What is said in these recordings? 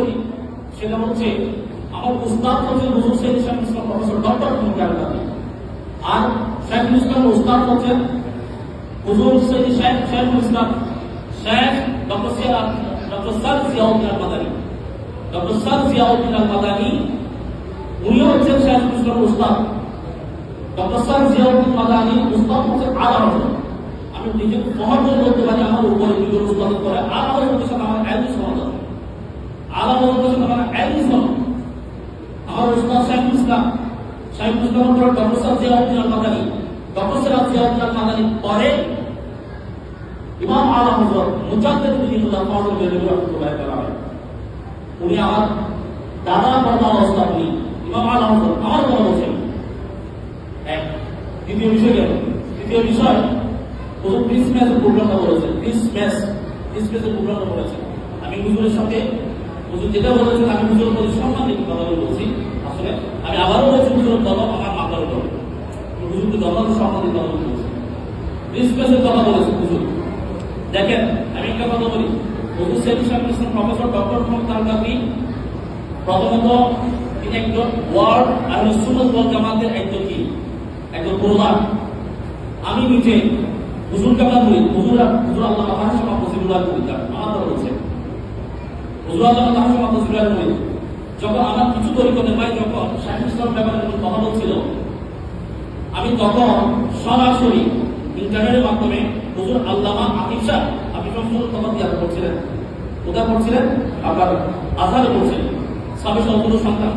করি, সেটা হচ্ছে আমার উস্তাদ হচ্ছে হুজুর সৈয়দ শাহুল ইসলাম প্রফেসর ডক্টর আলী আর শাহুল ইসলাম উস্তাদ হচ্ছেন হুজুর Syed Sheikh Shahul Islam Sheikh doctor Zia doctor Saad Ziauddin Al Madani doctor Saad Ziauddin Al Madani উনিও হচ্ছেন শাহুল ইসলাম উস্তাদ। ডক্টর সাদ জিয়াউদ্দিন মাদানী উস্তাদ হচ্ছেন আলা হজরত আমি নিজেকে করে বলতে পারি, আমার উপরে নিজের উস্তাদ করে আলা হজরতের সাথে আমার এলমি সমাধান আলা হজরতের সাথে আমার সমাধান আমার উস্তাদ শাহুল ইসলাম শাহুল ইসলাম ডক্টর জিয়াউদ্দিন আল মাদানী, ডক্টর জিয়াউদ্দিন আল মাদানী পরে ইমাম আলা হজরত মুজাদ্দিদ বিদিনুল্লাহ ফাজল তাআলা উনি আমার দাদা বাবা অবস্থা উনি, ইমাম আলা দ্বিতীয় বিষয় গেল তৃতীয় বিষয় প্রথম ক্রিসমাসের প্রোগ্রামটা বলেছেন। ক্রিসমাস, ক্রিসমাসের প্রোগ্রামটা বলেছেন। আমি হুজুরের হুজুর যেটা বলেছেন, আমি সম্মান রেখে কথা বলে বলছি। আসলে আমি আবারও বলছি দল আমার মামলার দল হুজুরকে দল সম্মান দিয়ে কথা বলে বলছি। কথা বলেছেন হুজুর। দেখেন, আমি একটা কথা বলি। হুজুর ইসলাম প্রফেসর ডক্টর মোহাম্মদ প্রথমত, তিনি একজন ওয়ার্ড আহলে সুন্নাত ওয়াল জামাতের একজন কি? একজন প্রধান। আমি নিজে হুজুর কামলা করি হুজুর হুজুর আল্লাহ আমার সময় পসিবুল্লাহ করি আমার বলছে। যখন আমার কিছু তরিকতে ভাই, যখন শাহিদ ইসলাম ব্যাপারে যখন কথা বলছিল আমি তখন সরাসরি ইন্টারনেটের মাধ্যমে হুজুর আল্লামা শাহ আতিফ শাহ তখন ইয়াদ করছিলেন। কোথায় পড়ছিলেন? আপনার আজহারে পড়ছিলেন। সাবেক সর্বদূর সন্তান।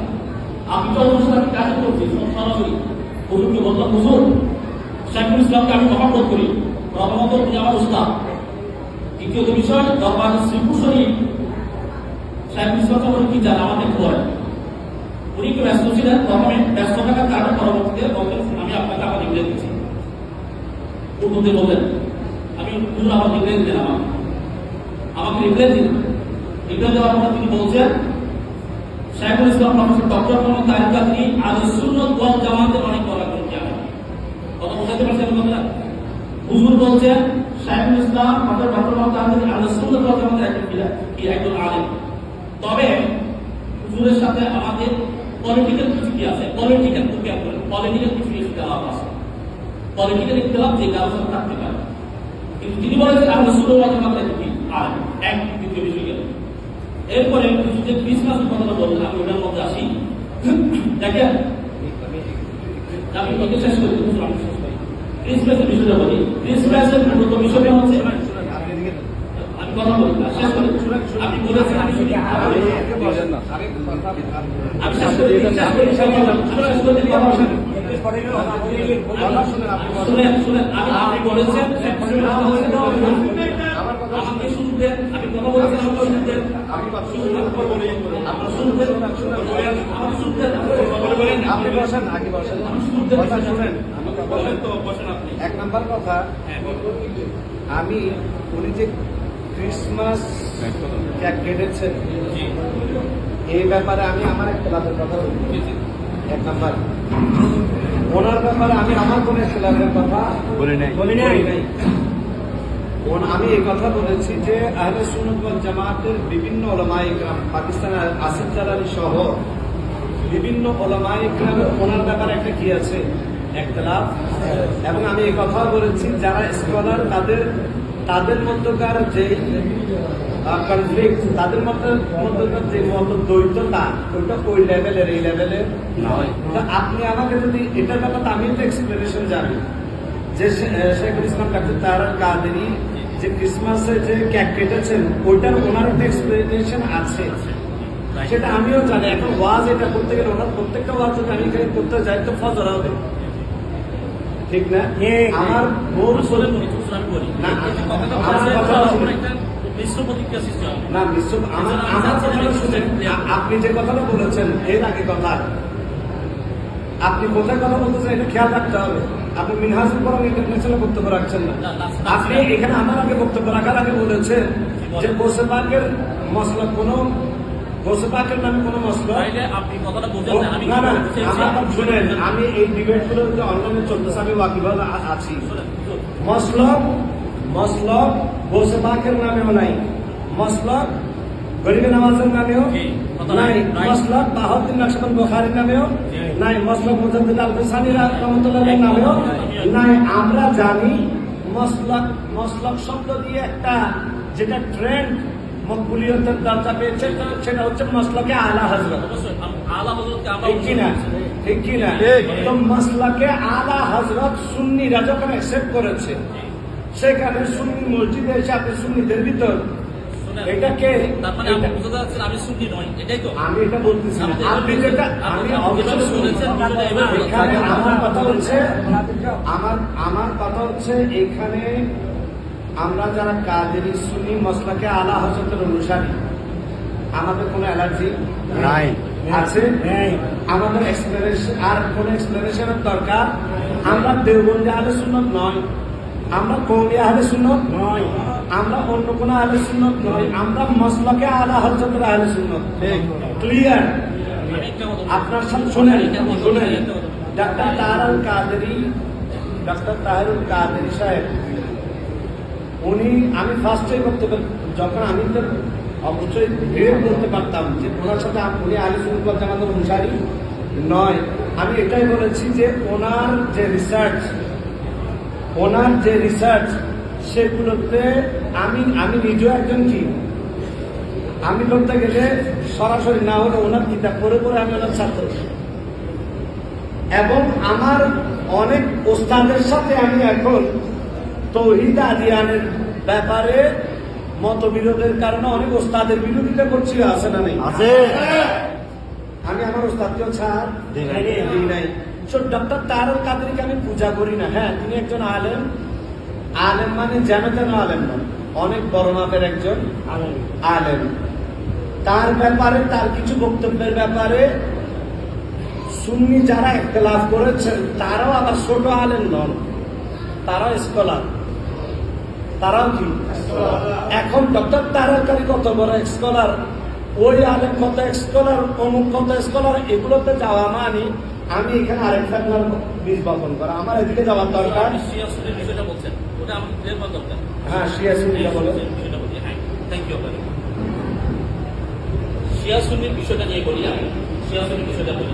আমি তো অনুষ্ঠান কাজ করছি সরাসরি হুজুরকে বললাম, হুজুর, শাইখুল ইসলামকে আমি মহাব্বত করি। তিনি আমার উস্তাদ। দ্বিতীয়ত বিষয় দরবার শ্রীপুর শাইখুল ইসলাম কি জানা? আমাকে বলেন। উনি একটু ব্যস্ত ছিলেন প্রথমে ব্যস্ত থাকার কারণে পরবর্তীতে বলতেন, আমি আপনাকে আমার ইংরেজ দিচ্ছি। পূর্বতে বললেন, আমি হুজুর আমার ইংরেজ দিলেন আমাকে। আমাকে ইংরেজ দিন ইংরেজ দেওয়ার পর তিনি বলছেন শাইখুল ইসলাম প্রফেসর ডক্টর মোহাম্মদ তারিক কাদরি আজ সুন্নত ওয়াল জামাতের অনেক বড় একজন জ্ঞানী কথা বোঝাতে পারছেন কথা হুজুর বলছেন শাইখুল ইসলাম প্রফেসর ডক্টর মোহাম্মদ তারিক আজ সুন্নত ওয়াল জামাতের একজন কি, একজন আলেম? তবে হুজুরের সাথে আমাদের পলিটিক্যাল কিছু কি আছে পলিটিক্যাল কি বলেন পলিটিক্যাল কিছু ইখতিলাফ আছে। পলিটিক্যাল ইখতিলাফ যে কারও সাথে থাকতে পারে। কিন্তু তিনি বলেছেন আমরা ওয়াল জামাতের একজন কি আলেম এক দ্বিতীয় বিষয় গেল। এরপরে যে ক্রিসমাসের কথাটা বললেন, আমি ওটার মধ্যে আসি। দেখেন, আমি শেষ করি শেষ করি ক্রিসমাসের বিষয়টা বলি। ক্রিসমাসের মূলত বিষয়টা হচ্ছে কথা বলি শেষ করি আপনি বলেছেন। আমি শুনি আমি শেষ করি শেষ করি শেষ করি আমি শেষ করি কথা বলেন শুনেন শুনেন আমি আপনি বলেছেন আমাকে শুনতেন আমি কথা বলেছেন আমাকে শুনতেন আপনার শুনতেন আমাকে শুনতেন আপনি বসেন আগে বসেন কথা শুনেন। বলেন তো বসেন আপনি। এক নাম্বার কথা হ্যাঁ আমি উনি যে ক্রিসমাস কেটেছেন এই ব্যাপারে আমি আমার একটা লাভের কথা। এক নাম্বার। ওনার ব্যাপারে আমি আমার কোন খেলাফের কথা বলি নাই। বলি নাই। আমি এই কথা বলেছি যে আহলে ওয়াল জামাতের বিভিন্ন ওলামায়ে ইকরাম পাকিস্তানের আসিফ জালানি সহ বিভিন্ন ওলামায়ে ইকরামের ওনার ব্যাপারে একটা কি আছে? একতলাফ। এবং আমি এই কথা বলেছি যারা স্কলার তাদের তাদের মধ্যকার যে কনফ্লিক্ট তাদের মধ্যে মধ্যকার যে মত দ্বৈততা ওইটা ওই লেভেলের এই লেভেলের নয়। আপনি আমাকে যদি এটার ব্যাপারে আমি তো এক্সপ্লেনেশন জানি যে শে- আহ, শেখুল ইসলাম ডাক্তার তারা কাদেরি যে ক্রিসমাসে যে কেক কেটেছেন ওইটার ওনার একটা এক্সপ্লেনেশন আছে। সেটা আমিও জানি। এখন ওয়াজ এটা করতে গেলে ওনার প্রত্যেকটা ওয়াজ যদি আমি করতে যাই তো ফজর হবে। ঠিক না? আমার বলি, দুসরা না, একটা মিশ্র প্রতিক্রিয়া সৃষ্টি না আমার আমার কথাটা শুনেন। আপনি যে কথাটা বলেছেন এর আগে কথা আপনি কোথায় কথা বলতেছেন এটা খেয়াল রাখতে হবে। আপনি মিনহাজুল করম ইন্টারন্যাশনাল বক্তব্য রাখছেন না। না, না, না, আপনি এখানে আমার আগে বক্তব্য রাখার আগে বলেছেন যে গোসেপাকের মশলা কোনো গোসেপাকের নামে কোনো মশলা আপনি কথাটা বোঝেন আমি না না কি বলতে চাইছি, আমার শুনেন শুনেন। আমি এই ডিবেট অনলাইনে চলতেছে আমি ওয়াকিবহাল আছি। মসলক নামেও নাই। মসলক গরিবে নামাজের নামেও নাই নাই। মসলক বাহাউদ্দিন নকশবন বোখারির নামেও নাই। মসলক মুজাদ্দিদ আল ফিসানি রহমতুল্লাহের নামেও নাই। আমরা জানি মসলক মসলক শব্দ দিয়ে একটা যেটা ট্রেন্ড মকবুলিয়তের দরজা পেয়েছে সেটা হচ্ছে মসলকে আলা হজরত ঠিক কিনা ঠিক কিনা তো মসলাকে আলা হজরত সুন্নিরা যখন অ্যাকসেপ্ট করেছে সেখানে সুন্নি মসজিদে এসে আপনি সুন্নিদের ভিতর। এটাকে মানে আমি সুন্নি নই এটাই তো। আমি এটা বলতেছি আপনি যেটা আমি এখানে আমার কথা হচ্ছে আমার আমার কথা হচ্ছে এখানে আমরা যারা কাদের সুন্নি মশলাকে আলা হজরতের অনুসারী আমাদের কোনো অ্যালার্জি নাই। আছে? আমাদের এক্সপ্লেনেশন আর কোন এক্সপ্লেনেশনের দরকার? আমরা দেওবন্দি আলে সুন্নত নয়। আমরা কৌমি আহলে সুন্নত নয়। আমরা অন্য কোন আহলে সুন্নত নয়। আমরা মসলাকে আলা হজরতের আহলে সুন্নত। ক্লিয়ার। আপনার সাথে শোনেন শোনেন। ডাক্তার তাহারুল কাদেরি ডাক্তার তাহারুল কাদেরি সাহেব উনি, আমি ফার্স্টে করতে যখন আমি তো অবশ্যই ডিরেক্ট বলতে পারতাম যে ওনার সাথে উনি আলী সুন্দর জামাতের অনুসারী নয়। আমি এটাই বলেছি যে ওনার যে রিসার্চ ওনার যে রিসার্চ সেগুলোতে আমি আমি নিজেও একজন কি? আমি ধরতে গেলে সরাসরি না হলে ওনার কিতাব পড়ে পড়ে আমি ওনার ছাত্র। এবং আমার অনেক ওস্তাদের সাথে আমি এখন তৌহিদ আদিয়ানের ব্যাপারে মতবিরোধের কারণে অনেক ওস্তাদের বিরোধিতা করছি আছে না নেই? আছে। আমি আমার ওস্তাদকেও ছাড় দিই নাই। ডক্টর তারক কাদেরকে আমি পূজা করি না। হ্যাঁ তিনি একজন আলেম। আলেম মানে যেন তেন আলেম নন অনেক বড় মাপের একজন আলেম। তার ব্যাপারে তার কিছু বক্তব্যের ব্যাপারে সুন্নি যারা একতলাফ করেছেন তারাও আবার ছোট আলেম নন তারাও স্কলার। তারাও কি এখন ডক্টর তারাকারি কত বড় স্কলার ওই আলেম কত স্কলার অমুক কত স্কলার এগুলোতে যাওয়া মানে আমি এখানে আরেক ফ্যামিলার বীজ বপন করা। আমার এদিকে যাওয়ার দরকার। হ্যাঁ শিয়া সুন্নিরা বলো। হ্যাঁ থ্যাংক ইউ আপনাকে। শিয়া সুন্নির বিষয়টা নিয়ে বলি আমি। শিয়া বিষয়টা বলি।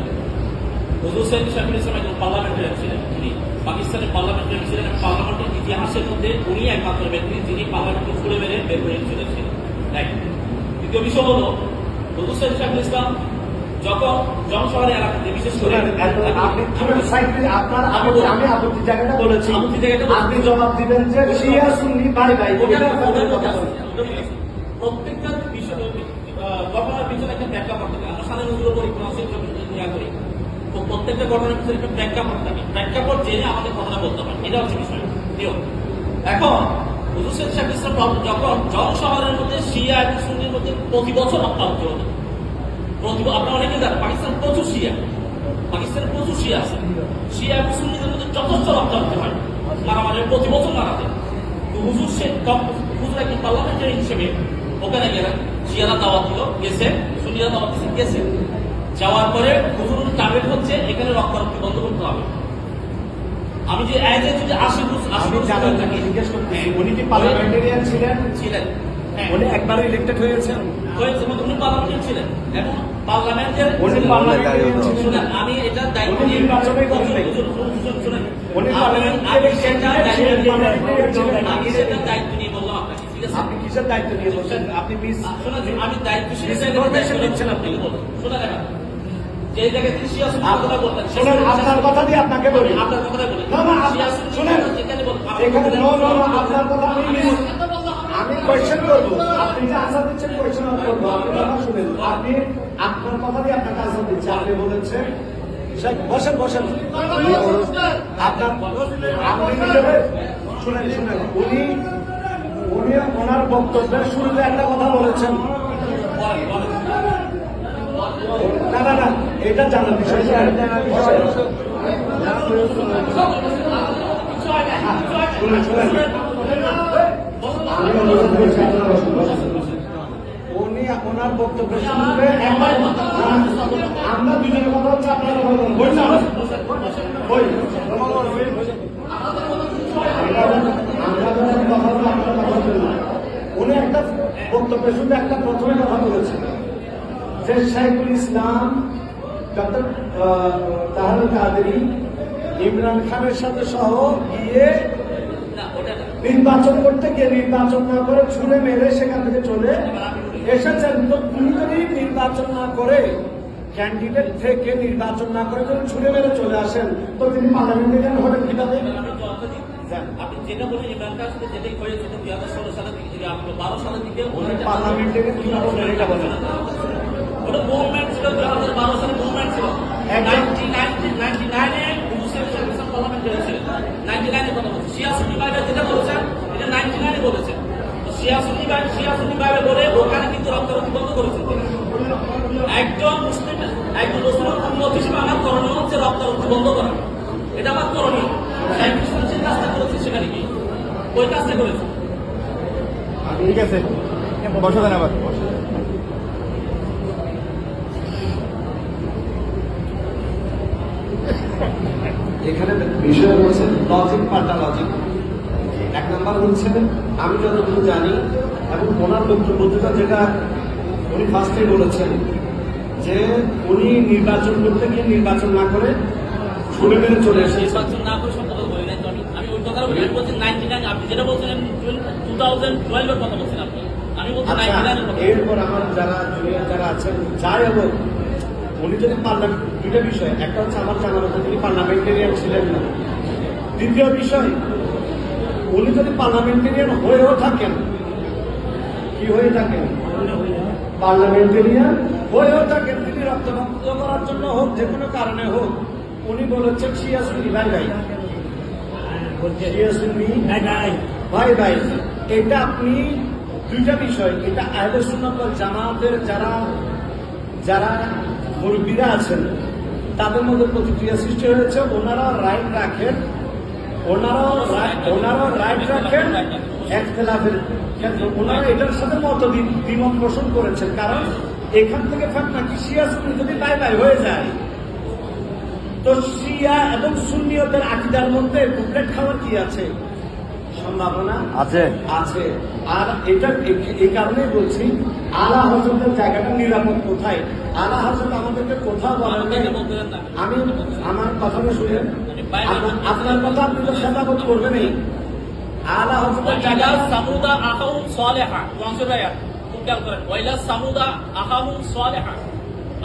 হুজুর সাইদ শাহিদ ইসলাম একজন পার্লামেন্টারি ছিলেন তিনি পাকিস্তানের পার্লামেন্টারি ছিলেন এবং পার্লামেন্টের ইতিহাসের মধ্যে উনি একমাত্র ব্যক্তি যিনি পার্লামেন্টকে খুলে মেরে বের করে চলেছিলেন এক দ্বিতীয় বিষয় হলো হুজুর সাইদ শাহিদ ইসলাম যখন জনশহরের এলাকাতে বিশেষ করে আপনার আমি আপত্তি- জায়গাটা বলেছি। আপনি জবাব দিবেন যে শিয়া সুন্নি। প্রত্যেকটা বিষয় ঘটনার পিছনে একটা ব্যাখ্যা করতে হবে। আমরা সাধারণ নজরুল করি কোন ইয়া করি তো প্রত্যেকটা ঘটনার পিছনে একটা প্রেক্ষাপট থাকে। প্রেক্ষাপট জেনে আমাদের কথাটা বলতে পারে এটা হচ্ছে বিষয়। এখন, হুজুর ইসলাম যখন মধ্যে শিয়া এবং মধ্যে প্রতি বছর ওদের প্রতি অনেকে জানেন, পাকিস্তান প্রচুর শিয়া। পাকিস্তানে প্রচুর শিয়া আছে। শিয়া এবং মধ্যে যথেষ্ট হতে প্রতি বছর হুজুর তখন হুজুর একজন পার্লামেন্টারি হিসেবে ওখানে গেলেন। শিয়ারা দাওয়াত দিল, গেছে। সুন্নিরা দাওয়াত গেছে। যাওয়ার পরে হুজুর টার্গেট হচ্ছে এখানে রক্তারক্তি বন্ধ করতে হবে। আমি যে এজে যদি আশি বছর আশি থাকি জিজ্ঞেস করতেছি উনি কি পার্লামেন্টারিয়ান ছিলেন? ছিলেন হ্যাঁ। উনি একবার ইলেক্টেড হয়েছেন? হয়েছে মানে উনি ছিলেন। পার্লামেন্টের উনি পার্লামেন্টারিয়ান ছিলেন। আমি এটা দায়িত্ব নিয়ে নির্বাচনে। শুনুন। উনি পার্লামেন্টের সেটা আমি সেটা দায়িত্ব নিয়ে বললাম আপনাকে ঠিক আছে? আপনি কিসের দায়িত্ব নিয়ে বলছেন? আপনি মিস আমি দায়িত্ব দিচ্ছেন নিচ্ছেন আপনি। বলুন শোনেন এবার যে জায়গায় তিনি শিয়া সুন্নি কথা বলতেন শোনেন আপনার কথা দিয়ে আপনাকে বলি। আপনার কথাই বলি না, শিয়া যেখানে এখানে আপনার কথা আমি কথা করব। আপনি যে আনসার দিচ্ছেন কোয়েশ্চেন করব। আপনি কথা শুনেন। আপনি আপনার কথা দিয়ে আপনাকে আনসার দিচ্ছে। আপনি বলেছেন। বসেন বসেন। আপনার আপনি নিজের শুনেন শুনেন। উনি উনি ওনার বক্তব্যের শুরুতে একটা কথা বলেছেন। না না না। এটা জানার বিষয়। উনি ওনার বক্তব্য শুনবে আমরা দুজনের কথা হচ্ছে আপনারা। উনি একটা বক্তব্যে শুধু একটা প্রথমে কথা বলেছে যে শাইখুল ইসলাম ডক্টর তাহার কাদেরি ইমরান খানের সাথে সহ গিয়ে নির্বাচন করতে গিয়ে নির্বাচন না করে ছুড়ে মেরে সেখান থেকে চলে এসেছেন। তো যদি নির্বাচন না করে ক্যান্ডিডেট থেকে নির্বাচন না করে যদি ছুড়ে মেরে চলে আসেন তো তিনি পার্লামেন্টে কেন হবেন কীভাবে? আমি জবাবটা দিই। আপনি যেটা বলেন ইমরান খানের সাথে যেটাই সেটা দুই হাজার ষোলো সালের দিকে বারো সালের দিকে পার্লামেন্টে কীভাবে হলেন ওটা মুভমেন্ট ছিল দুই হাজার বারো সালে মুভমেন্ট ছিল। নাইনটি নাইনটি নাইনটি নাইনে পার্লামেন্ট হয়েছে নাইনটি নাইনে কথা বলছে। শিয়াসুনি বাইরে যেটা বলেছেন এটা নাইনটি নাইনে বলেছেন তো শিয়াসুনি বাইরে শিয়াসুনি বলে ওখানে কিন্তু রক্তারক্তি বন্ধ করেছেন একজন মুসলিম একজন মুসলিম উন্মত হিসেবে আমার করণীয় হচ্ছে রক্তারক্তি বন্ধ করা। এটা আমার করণীয়। যে কাজটা করেছে সেখানে কি ওই কাজটা করেছে। ঠিক আছে। বসে দেন এখানে বিষয় হচ্ছে লজিক পাল্টা লজিক এক নম্বর হচ্ছে আমি যতটুকু জানি এবং ওনার বক্তব্যটা যেটা উনি ফার্স্টে বলেছেন যে উনি নির্বাচন করতে গিয়ে নির্বাচন না করে ছুড়ে মেরে চলে এসেছেন। নির্বাচন না করে কথা বলি নাই আমি ওই কথা বলি আমি বলছি নাইনটি নাইন আপনি যেটা বলছেন টু থাউজেন্ড টুয়েলভের কথা বলছেন আপনি আমি বলছি আচ্ছা নাইনটি নাইনের কথা। এরপর আমার যারা জুনিয়র যারা আছেন যাই হোক উনি যদি পার্লামেন্ট দুইটা বিষয়। একটা হচ্ছে আমার জানার মতো তিনি পার্লামেন্টেরিয়ান ছিলেন না। দ্বিতীয় বিষয়, উনি যদি পার্লামেন্টেরিয়ান হয়েও থাকেন, কি হয়ে থাকেন? পার্লামেন্টেরিয়ান হয়েও থাকেন, তিনি রক্তভক্ত করার জন্য হোক, যে কোনো কারণে হোক, উনি বলেছেন শিয়াসুনি ভাই ভাই শিয়াসুনি ভাই ভাই এটা আপনি দুইটা বিষয়, এটা আহলে সুন্নাত জামাতের যারা যারা মুরব্বীরা আছেন, তাদের মধ্যে প্রতিক্রিয়া সৃষ্টি হয়েছে। ওনারা রাইট রাখেন। ওনারা ওনারাও রাইট রাখেন। একতলাফের ক্ষেত্রে ওনারা এটার সাথে মত দ্বিমত পোষণ করেছেন। কারণ এখান থেকে ফাঁকনা কি শিয়া সুন্নি যদি বাই বাই হয়ে যায়, তো শিয়া এবং সুন্নিয়তের আকিদার মধ্যে টুকলেট খাওয়ার কি আছে? সম্ভাবনা আছে। আছে। আর এটা এই কারণেই বলছি আলা হজরতের জায়গাটা নিরাপদ কোথায়? আলা হজরত আমাদেরকে কোথাও বলেন। আমি আমার কথাটা শুনেন। আপনার- কথা আপনি তো করবেনই আলা হজরতের জায়গা সামুদা আহাউম সালেহা। কোরআন ভাইয়া খেয়াল করেন। ওয়াইলা সামুদা আহাউম সালেহা।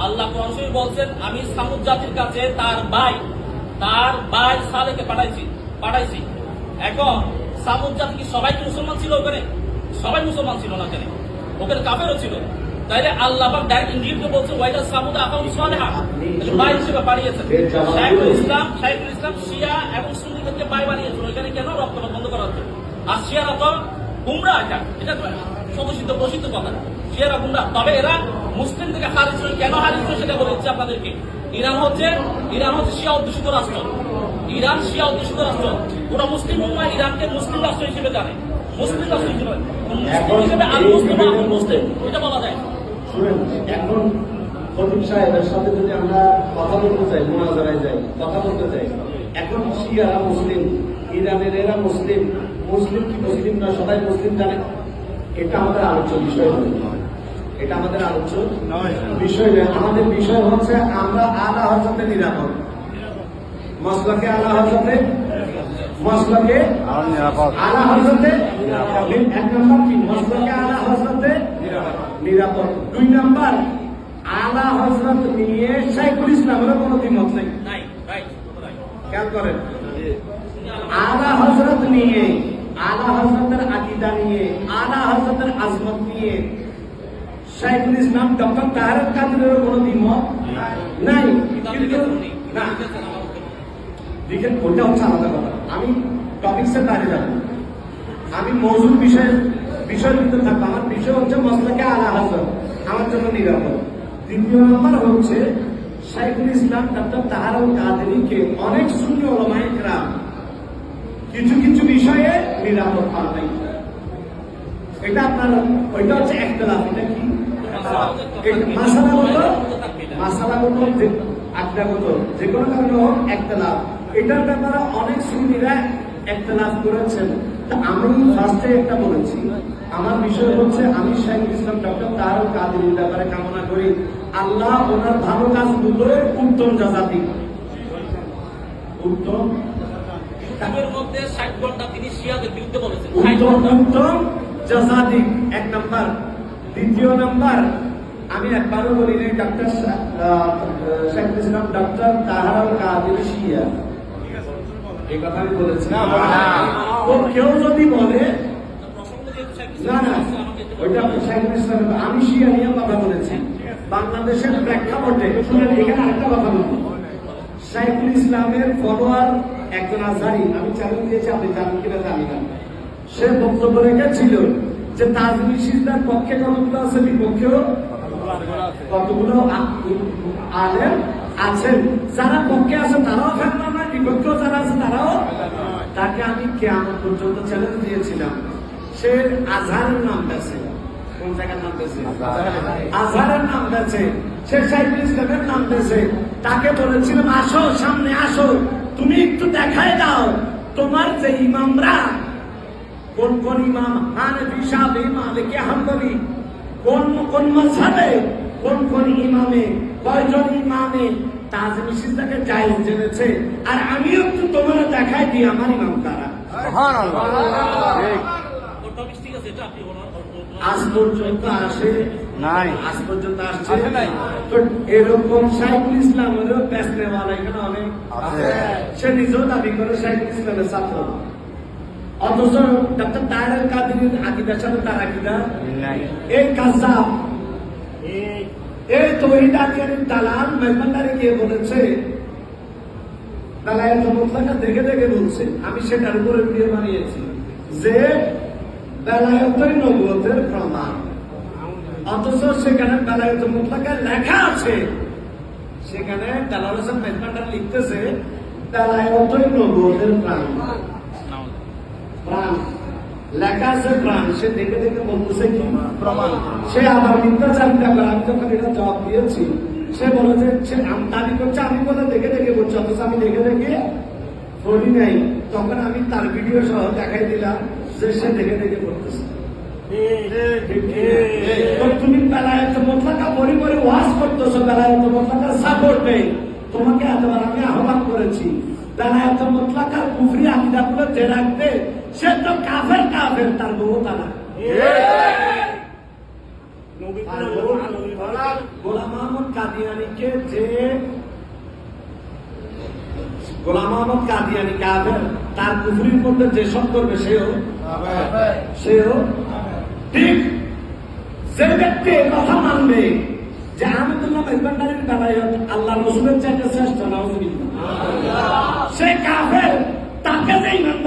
আল্লাহ কোরআন বলছেন আমি সামুদ জাতির কাছে তার ভাই তার ভাই সালেকে পাঠাইছি পাঠাইছি। এখন সামুদ জাতি কি সবাই কি মুসলমান ছিল ওখানে। সবাই মুসলমান ছিল না ওখানে। ওখানে কাফেরও ছিল। তাইলে আল্লাহ পাক ডাইরেক্ট বলছে ওয়াইলা সামুদা আহাউম সালেহা। ভাই হিসেবে পাঠিয়েছেন শাইখুল ইসলাম শাইখুল ইসলাম শিয়া এবং সুন্নিদেরকে ভাই বানিয়েছিল। ওইখানে কেন রক্তপাত বন্ধ করার জন্য আর শিয়ারা তো গুমরা এটা। এটা প্রসিদ্ধ কথা। শিয়ারা গুমরা। তবে এরা মুসলিম থেকে হয়ে কেন হয়ে সেটা বলে দিচ্ছি আপনাদেরকে। ইরান হচ্ছে ইরান হচ্ছে শিয়া অধ্যুষিত রাষ্ট্র। ইরান শিয়া অধ্যুষিত রাষ্ট্র। ওরা মুসলিম উম্মা ইরানকে মুসলিম রাষ্ট্র হিসেবে জানে। মুসলিম রাষ্ট্র হিসেবে মুসলিম হিসেবে আল মুসলিম আল মুসলিম। এটা বলা যায়। শুনেন এখন ফটিক সাহেবের সাথে যদি আমরা কথা বলতে চাই মোনাজারায় যাই কথা বলতে চাই এখন শিয়ারা মুসলিম ইরানের এরা মুসলিম। মুসলিম কি মুসলিম না সবাই মুসলিম জানে? এটা আমাদের আলোচ্য বিষয় নয় এটা আমাদের আলোচ্য বিষয় নয় আমাদের বিষয় হচ্ছে আমরা আলা হজরতে নিরাপদ। মশলাকে আলা হজরতে মশলাকে আলা হজরতে এক নম্বর কি? মশলাকে আলা হজরতে নিরাপদ। দুই নম্বর আলা হজরত নিয়ে শাইখুল ইসলামের কোনো দ্বিমত নেই। খেয়াল করেন। আলা হজরত নিয়ে আলা হজরতের আকিদা নিয়ে আলা হজরতের আজমত নিয়ে শাইখুল ইসলাম ডক্টর তাহারের কাদের কোনো দ্বিমত নাই কিন্তু না দেখেন ওটা হচ্ছে আলাদা কথা। আমি টপিক্সের বাইরে যাব। আমি মৌজুদ বিষয়ে বিষয়ের ভিতরে থাকব। আমার বিষয় হচ্ছে মশলাকে আলা হাজর আমার জন্য নিরাপদ। দ্বিতীয় নম্বর হচ্ছে শাইখুল ইসলাম ডক্টর তাহারুল কাদেরিকে অনেক শূন্য ওলামাইকরা কিছু কিছু বিষয়ে নিরাপদ পান নাই। এটা আপনার, ওইটা হচ্ছে একতলাফ এটা কি? মাসালাগত মাসালাগত যে আড্ডাগত যে কোনো কারণে হোক একতলাফ এটার ব্যাপারে অনেক সুন্নিরা একতলাফ করেছেন। আমি ফার্স্টে একটা বলেছি। আমার বিষয় হচ্ছে আমি শেখ ইসলাম ডক্টর তার কাদের ব্যাপারে কামনা করি। আল্লাহ ওনার ভালো কাজগুলো উত্তম উত্তম? মধ্যে ষাট ঘণ্টা তিনি শিয়াদের বিরুদ্ধে বলেছেন। উত্তম এক নাম্বার। দ্বিতীয় নাম্বার আমি একবারও বলি নাই ডক্টর শেখ ইসলাম ডক্টর তাহার কাদের শিয়া। এই কথা আমি বলেছি। কেউ যদি বলে প্রসঙ্গ যেহেতু শেখ না না ইসলাম আমাকে একটু ওইটা আপনি শাহিদ ইসলামের আমি শিয়া নিয়ে কথা বলেছি। বাংলাদেশের প্রেক্ষাপটে শুনেন এখানে আরেকটা কথা বলব। শাইখুল ইসলামের ফলোয়ার একজন আজহারি আমি চ্যালেঞ্জ দিয়েছি আপনি জানেন কিনা জানি না। সে বক্তব্য রেখেছিল যে তাজমি সিজদার পক্ষে কতগুলো আছে বিপক্ষেও কতগুলো আলেম আছেন। যারা পক্ষে আছে তারাও ফেললাম না যারা আছে তারাও তাকে আমি কেমন পর্যন্ত চ্যালেঞ্জ দিয়েছিলাম। সে আজহারের নাম বেছে কোন জায়গার নাম বেছে আজহারের নাম বেছে সে সাইফুল ইসলামের নাম বেছে তাকে বলেছিলাম, আসো, সামনে আসো। তুমি একটু দেখাই দাও। তোমার যে ইমামরা, কোন কোন ইমাম, হানফি সাহেব মালিকি, হাম্বলি, কোন কোন মাযহাবে, কোন কোন ইমামে, কয়জন ইমামে তাজমি সিজদাকে জায়েজ জেনেছে। আর আমিও একটু তোমার দেখাই দিই আমার ইমাম ওনার- আজ পর্যন্ত আসে? নাই। আজ পর্যন্ত আসছে? নাই। তো এরকম সাইফুল ইসলামেরও বেসনেওয়ালা এখানে অনেক। সে নিজেও দাবি করে সাইফুল ইসলামের ছাত্র। অথচ ডক্টর তাহের কাদির আকিদার সাথে তার আকিদা নাই। এই এই তহিদাতের দালাল মেহমানদারে গিয়ে বলেছে। দালায়ের মুতলাকা দেখে দেখে বলছে। আমি সেটার উপরে ভিডিও বানিয়েছি। যে বেলায়তই নবুয়তের প্রমাণ। অথচ সেখানে বেলায়ত মুতলাকা লেখা আছে। সেখানে দালাল হোসেন লিখতেছে বেলায়তই নবুয়তের প্রাণ। প্রাণ। লেখা আছে প্রাণ সে দেখে দেখে বলতেছে কি? প্রমাণ সে আবার মিথ্যাচারিতা করে আমি যখন এটা জবাব দিয়েছি সে বলে যে সে দাবি করছে আমি বলে দেখে দেখে করছি অথচ আমি দেখে দেখে পড়ি নাই। তখন আমি তার ভিডিও সহ দেখাই দিলাম যে সে দেখে দেখে করতেছে তুমি বেলায়ত মোটলাকা পরি পরি ওয়াজ করতেছো বেলায়ত মোটলাকার সাপোর্ট নেই। তোমাকে এতবার আমি আহ্বান করেছি বেলায়ত মোটলাকার কুফরি আকিদাগুলো যে রাখবে সে তো কাফের কাফের তার বউ তারা গোলাম মোহাম্মদ কাদিয়ানিকে যে গোলাম মোহাম্মদ কাদিয়ানি কাফের তার কুফরির মধ্যে যে সব করবে সেও সেও ঠিক যে ব্যক্তি কথা মানবে যে আহমদুল্লাহ মেজবান্ডারের বেলায় আল্লাহ রসুলের চাইতে শ্রেষ্ঠ নাউজুবিল্লাহ। সে কাফের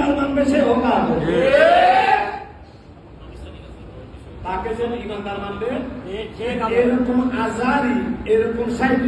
ইমানদার মানবে সেও কাফের তাকে যেন ইমানদার মানবে এরকম আজারি এরকম সাইড